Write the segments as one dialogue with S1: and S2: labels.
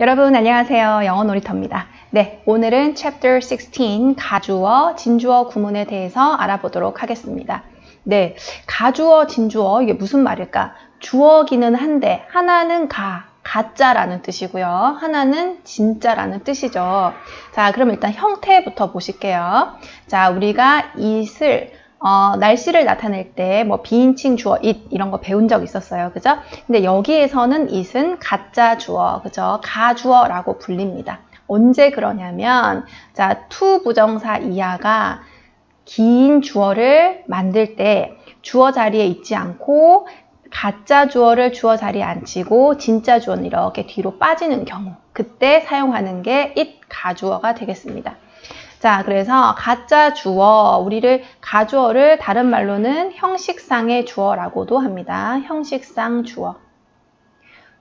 S1: 여러분 안녕하세요. 영어 놀이터입니다. 네, 오늘은 Chapter 16 가주어, 진주어 구문에 대해서 알아보도록 하겠습니다. 네, 가주어, 진주어 이게 무슨 말일까? 주어기는 한데 하나는 가, 가짜라는 뜻이고요. 하나는 진짜라는 뜻이죠. 자, 그럼 일단 형태부터 보실게요. 자, 우리가 it을 어, 날씨를 나타낼 때 뭐 비인칭 주어 it 이런 거 배운 적 있었어요. 그죠? 근데 여기에서는 it은 가짜 주어, 그죠? 가주어라고 불립니다. 언제 그러냐면 자, to 부정사 이하가 긴 주어를 만들 때 주어 자리에 있지 않고 가짜 주어를 주어 자리에 앉히고 진짜 주어는 이렇게 뒤로 빠지는 경우 그때 사용하는 게 it 가주어가 되겠습니다. 자, 그래서 가짜 주어, 우리를 가주어를 다른 말로는 형식상의 주어라고도 합니다. 형식상 주어.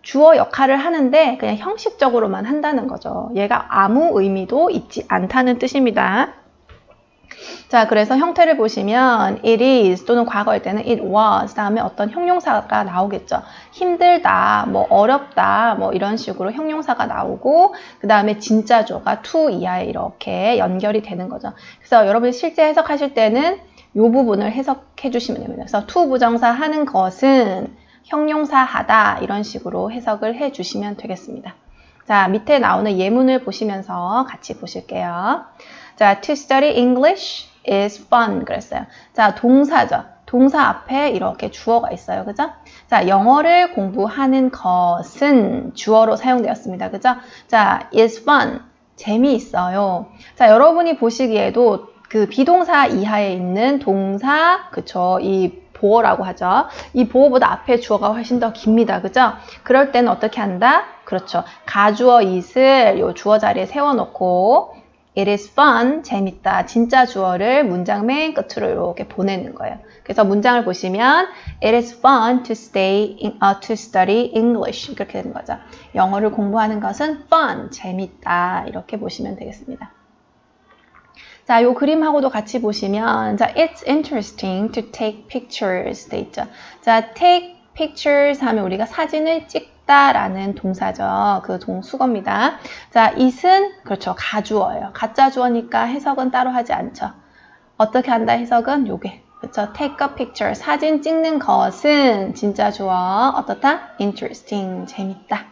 S1: 주어 역할을 하는데 그냥 형식적으로만 한다는 거죠. 얘가 아무 의미도 있지 않다는 뜻입니다. 자, 그래서 형태를 보시면 it is 또는 과거일 때는 it was 다음에 어떤 형용사가 나오겠죠. 힘들다, 뭐 어렵다, 뭐 이런 식으로 형용사가 나오고 그 다음에 진짜조가 to 이하에 이렇게 연결이 되는 거죠. 그래서 여러분이 실제 해석하실 때는 이 부분을 해석해 주시면 됩니다. 그래서 to 부정사 하는 것은 형용사 하다 이런 식으로 해석을 해 주시면 되겠습니다. 자, 밑에 나오는 예문을 보시면서 같이 보실게요. 자, to study English is fun 그랬어요. 자, 동사죠. 동사 앞에 이렇게 주어가 있어요. 그죠? 자, 영어를 공부하는 것은 주어로 사용되었습니다. 그죠? 자, is fun. 재미있어요. 자, 여러분이 보시기에도 그 비동사 이하에 있는 동사, 그쵸? 이 보어라고 하죠. 이 보어보다 앞에 주어가 훨씬 더 깁니다. 그죠? 그럴 때는 어떻게 한다? 그렇죠. 가주어 it을 요 주어 자리에 세워놓고 It is fun, 재밌다. 진짜 주어를 문장 맨 끝으로 이렇게 보내는 거예요. 그래서 문장을 보시면 It is fun to stay in, uh, to study English 이렇게 되는 거죠. 영어를 공부하는 것은 fun, 재밌다 이렇게 보시면 되겠습니다. 자, 요 그림하고도 같이 보시면 자, It's interesting to take pictures 돼 있죠. 자, take pictures 하면 우리가 사진을 찍 다라는 동사죠. 그 동수거입니다. 자, it은 그렇죠. 가주어예요. 가짜 주어니까 해석은 따로 하지 않죠. 어떻게 한다 해석은 요게 그렇죠. take a picture 사진 찍는 것은 진짜 주어 어떻다? interesting 재밌다.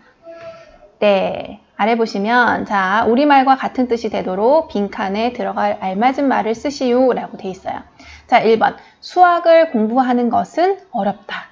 S1: 네. 아래 보시면 자 우리말과 같은 뜻이 되도록 빈칸에 들어갈 알맞은 말을 쓰시오 라고 돼 있어요. 자 1번 수학을 공부하는 것은 어렵다.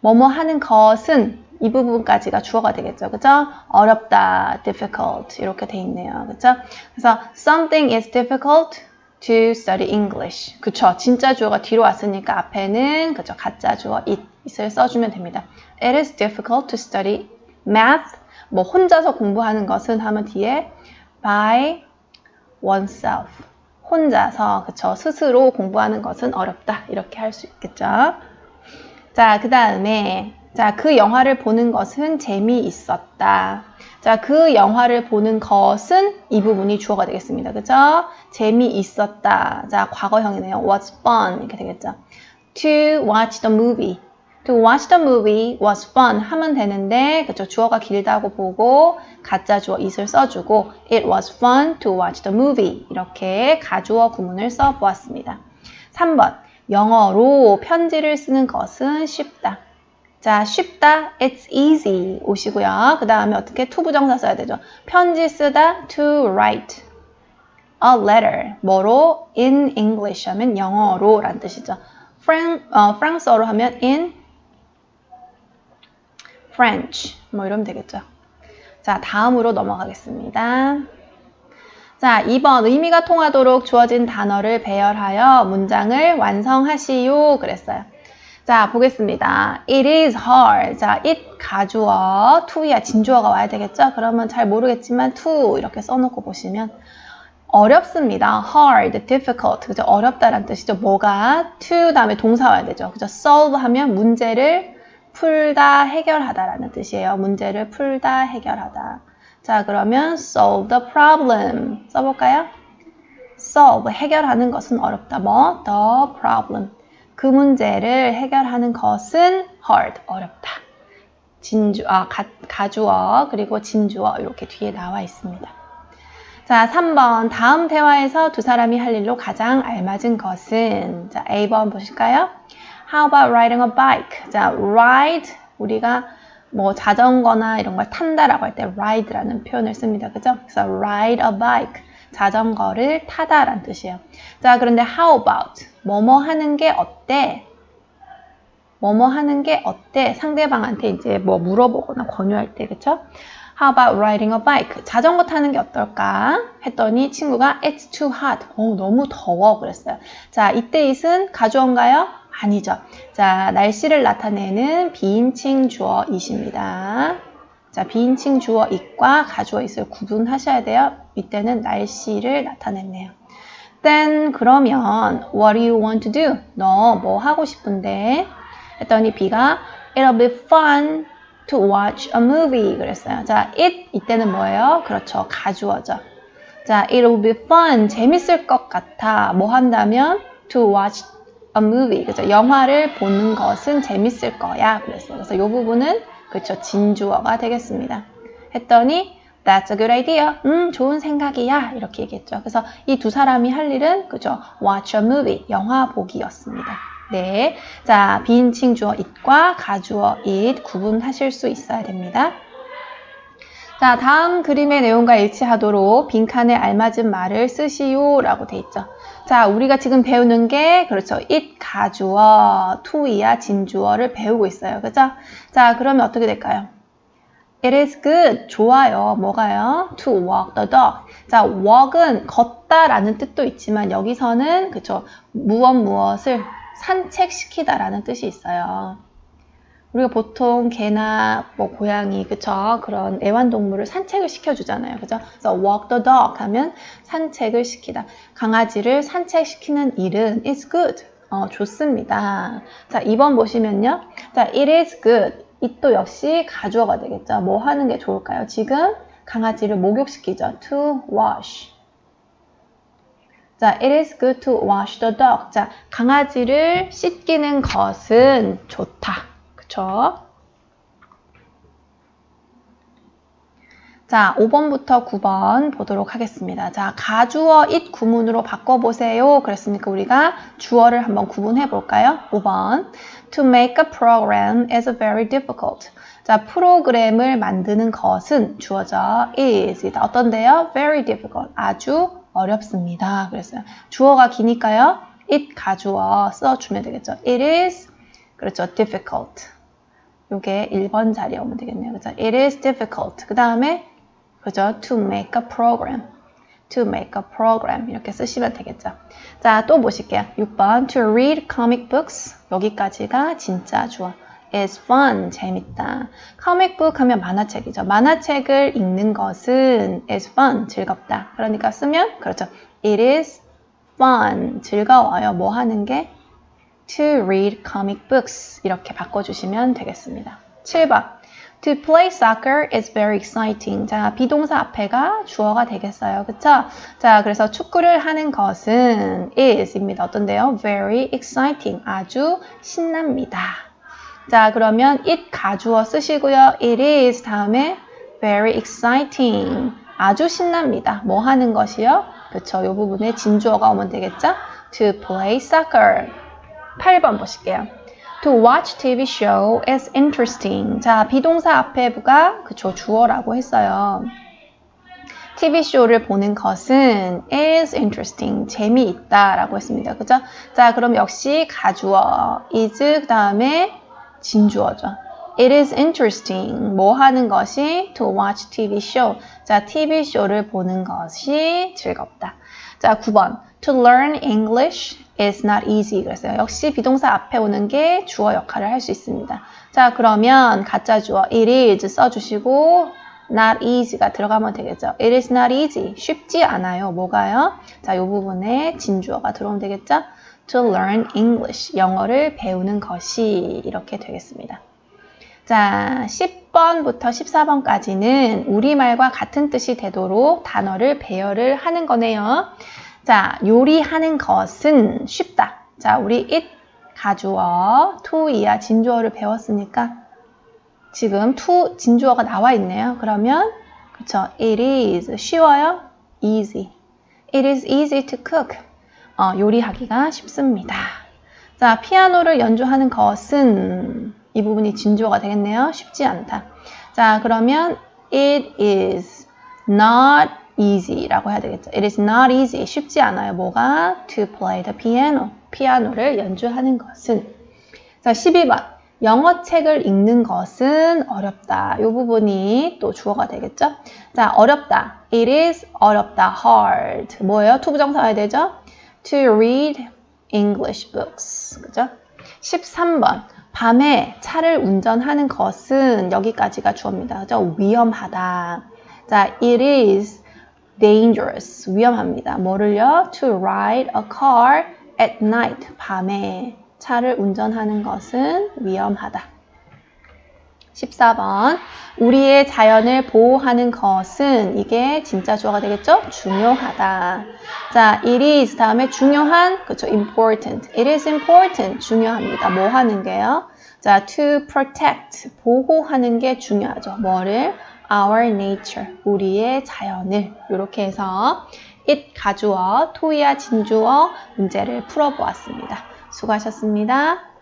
S1: 뭐뭐 하는 것은 이 부분까지가 주어가 되겠죠. 그죠? 어렵다, difficult 이렇게 돼 있네요. 그죠? 그래서 something is difficult to study English. 그쵸? 진짜 주어가 뒤로 왔으니까 앞에는 그죠? 가짜 주어 it, it을 써주면 됩니다. It is difficult to study math. 뭐 혼자서 공부하는 것은 하면 뒤에 by oneself. 혼자서 그쵸? 스스로 공부하는 것은 어렵다. 이렇게 할 수 있겠죠? 자, 그 다음에 자, 그 영화를 보는 것은 재미있었다. 자, 그 영화를 보는 것은 이 부분이 주어가 되겠습니다. 그죠? 재미있었다. 자, 과거형이네요. was fun. 이렇게 되겠죠. To watch the movie. To watch the movie was fun 하면 되는데, 그죠? 주어가 길다고 보고, 가짜 주어 it을 써주고, it was fun to watch the movie. 이렇게 가주어 구문을 써보았습니다. 3번. 영어로 편지를 쓰는 것은 쉽다. 자, 쉽다. It's easy. 오시고요. 그 다음에 어떻게 to 부정사 써야 되죠? 편지 쓰다. To write a letter. 뭐로? In English 하면 영어로 라는 뜻이죠. 프랑, 어, 프랑스어로 하면 in French. 뭐 이러면 되겠죠. 자, 다음으로 넘어가겠습니다. 자, 2번 의미가 통하도록 주어진 단어를 배열하여 문장을 완성하시오 그랬어요. 자, 보겠습니다. It is hard. 자, it 가주어, to야 진주어가 와야 되겠죠? 그러면 잘 모르겠지만 to 이렇게 써놓고 보시면 어렵습니다. hard, difficult. 그죠? 어렵다라는 뜻이죠. 뭐가 to 다음에 동사 와야 되죠. 그죠? solve 하면 문제를 풀다, 해결하다라는 뜻이에요. 문제를 풀다, 해결하다. 자, 그러면 solve the problem. 써볼까요? solve, 해결하는 것은 어렵다. 뭐? the problem. 그 문제를 해결하는 것은 hard, 어렵다. 진주, 아, 가, 가주어, 그리고 진주어 이렇게 뒤에 나와 있습니다. 자, 3번. 다음 대화에서 두 사람이 할 일로 가장 알맞은 것은? 자, A번 보실까요? How about riding a bike? 자, ride. 우리가 뭐 자전거나 이런 걸 탄다라고 할 때 ride라는 표현을 씁니다. 그죠? 그래서 ride a bike. 자전거를 타다라는 뜻이에요. 자, 그런데 how about? 뭐뭐 하는 게 어때? 뭐뭐 하는 게 어때? 상대방한테 이제 뭐 물어보거나 권유할 때, 그쵸? How about riding a bike? 자전거 타는 게 어떨까? 했더니 친구가 It's too hot. 어, 너무 더워. 그랬어요. 자, 이때 it은 가주어인가요? 아니죠. 자, 날씨를 나타내는 비인칭 주어 it입니다. 자, 비인칭 주어 it과 가주어 it을 구분하셔야 돼요. 이때는 날씨를 나타냈네요. Then 그러면 what do you want to do? 너 뭐 하고 싶은데? 했더니 B가 It'll be fun to watch a movie 그랬어요. 자, it 이때는 뭐예요? 그렇죠. 가주어죠. 자, it'll be fun 재밌을 것 같아. 뭐 한다면 to watch a movie 그죠? 영화를 보는 것은 재밌을 거야. 그랬어요. 그래서 이 부분은 그렇죠. 진주어가 되겠습니다. 했더니 That's a good idea. 음, 좋은 생각이야. 이렇게 얘기했죠. 그래서 이 두 사람이 할 일은 그죠? Watch a movie. 영화 보기였습니다. 네. 자, 비인칭 주어 it과 가주어 it 구분하실 수 있어야 됩니다. 자, 다음 그림의 내용과 일치하도록 빈칸에 알맞은 말을 쓰시오 라고 돼 있죠. 자, 우리가 지금 배우는 게 그렇죠. it 가주어, to이야 진주어를 배우고 있어요. 그죠? 자, 그러면 어떻게 될까요? It is good. 좋아요. 뭐가요? To walk the dog. 자, walk은 걷다라는 뜻도 있지만 여기서는 그쵸 무엇 무엇을 산책시키다라는 뜻이 있어요. 우리가 보통 개나 뭐 고양이 그쵸? 그런 애완동물을 산책을 시켜주잖아요. 그죠? 그래서 walk the dog 하면 산책을 시키다. 강아지를 산책시키는 일은 is good. 어, 좋습니다. 자 2번 보시면요. 자 it is good. 이 또 역시 가주어가 되겠죠. 뭐 하는 게 좋을까요? 지금 강아지를 목욕시키죠. to wash. 자, it is good to wash the dog. 자, 강아지를 씻기는 것은 좋다. 그쵸? 자, 5번부터 9번 보도록 하겠습니다. 자, 가주어 it 구문으로 바꿔보세요. 그랬으니까 우리가 주어를 한번 구분해 볼까요? 5번. To make a program is very difficult. 자, 프로그램을 만드는 것은 주어져 is. 어떤데요? Very difficult. 아주 어렵습니다. 그랬어요. 주어가 기니까요. it 가주어 써주면 되겠죠. It is 그렇죠. difficult. 요게 1번 자리에 오면 되겠네요. 그죠? It is difficult. 그 다음에 그죠? To make a program. To make a program. 이렇게 쓰시면 되겠죠. 자, 또 보실게요. 6번. To read comic books. 여기까지가 진짜 주어. is fun. 재밌다. comic book 하면 만화책이죠. 만화책을 읽는 것은 is fun. 즐겁다. 그러니까 쓰면 그렇죠. It is fun. 즐거워요. 뭐 하는 게? To read comic books. 이렇게 바꿔주시면 되겠습니다. 7번. To play soccer is very exciting. 자, 비동사 앞에가 주어가 되겠어요. 그쵸? 자, 그래서 축구를 하는 것은 is입니다. 어떤데요? Very exciting. 아주 신납니다. 자, 그러면 it 가주어 쓰시고요. It is 다음에 very exciting. 아주 신납니다. 뭐 하는 것이요? 그쵸. 이 부분에 진주어가 오면 되겠죠? To play soccer. 8번 보실게요. To watch TV show is interesting. 자, 비동사 앞에가 그쵸 주어라고 했어요. TV쇼를 보는 것은 is interesting. 재미있다라고 했습니다. 그죠? 자, 그럼 역시 가주어 is 그 다음에 진주어죠. It is interesting. 뭐 하는 것이 to watch TV show. 자, TV 쇼를 보는 것이 즐겁다. 자, 9번. To learn English is not easy. 그랬어요. 역시 비동사 앞에 오는 게 주어 역할을 할 수 있습니다. 자, 그러면 가짜 주어 it is 써주시고 not easy가 들어가면 되겠죠. It is not easy. 쉽지 않아요. 뭐가요? 자, 이 부분에 진주어가 들어오면 되겠죠. To learn English. 영어를 배우는 것이 이렇게 되겠습니다. 자, 10번부터 14번까지는 우리말과 같은 뜻이 되도록 단어를 배열을 하는 거네요. 자, 요리하는 것은 쉽다. 자, 우리 it 가주어, to이야 진주어를 배웠으니까 지금 to 진주어가 나와 있네요. 그러면 그쵸? It is 쉬워요? Easy. It is easy to cook. 어, 요리하기가 쉽습니다. 자, 피아노를 연주하는 것은 이 부분이 진주어가 되겠네요. 쉽지 않다. 자, 그러면 it is not easy라고 해야 되겠죠. It is not easy. 쉽지 않아요. 뭐가? To play the piano. 피아노를 연주하는 것은. 자, 12번. 영어 책을 읽는 것은 어렵다. 이 부분이 또 주어가 되겠죠? 자, 어렵다. It is 어렵다. hard. 뭐예요? to 부정사 와야 되죠? To read English books. 그죠? 13번. 밤에 차를 운전하는 것은 여기까지가 주어입니다. 그죠? 위험하다. 자, it is dangerous. 위험합니다. 뭐를요? To ride a car at night. 밤에 차를 운전하는 것은 위험하다. 14번. 우리의 자연을 보호하는 것은 이게 진짜 주어가 되겠죠? 중요하다. 자, it is 다음에 중요한 그렇죠? important. It is important. 중요합니다. 뭐 하는 게요? 자, to protect. 보호하는 게 중요하죠. 뭐를? Our nature. 우리의 자연을. 이렇게 해서 it 가주어, to야 진주어 문제를 풀어보았습니다. 수고하셨습니다.